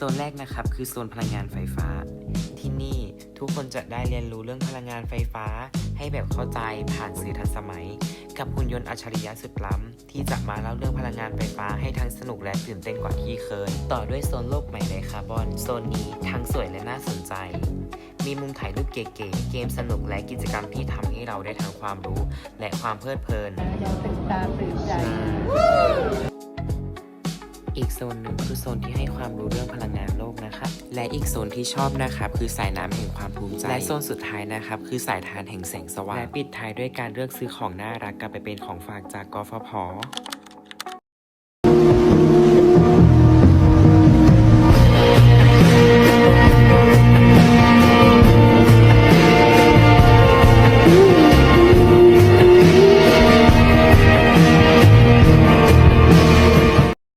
ซนแรกนะครับ คือโซนพลังงานไฟฟ้า ที่นี่ทุกคนจะได้เรียนรู้เรื่องพลังงานไฟฟ้า ให้แบบเข้าใจผ่านสื่อทันสมัย กับหุ่นยนต์อัจฉริยะสุดล้ำ ที่จะมาเล่าเรื่องพลังงานไฟฟ้าให้ทั้งสนุกและตื่นเต้นกว่าที่เคย ต่อด้วยโซนโลกใหม่ไรคาร์บอน โซนนี้ทั้งสวยและน่าสนใจ มีมุมถ่ายรูปเก๋ๆเกมสนุกและกิจกรรมที่ทำให้เราได้ทั้งความรู้ และความเพลิดเพลินยังตื่นตาตื่นใจ อีกโซนหนึ่งคือโซนที่ให้ความรู้เรื่องพลังงานโลกนะครับ และอีกโซนที่ชอบนะครับ คือสายน้ำแห่งความภูมิใจ และโซนสุดท้ายนะครับ คือสายทานแห่งแสงสว่าง และปิดท้ายด้วยการเลือกซื้อของน่ารักกลับไปเป็นของฝากจากกฟผ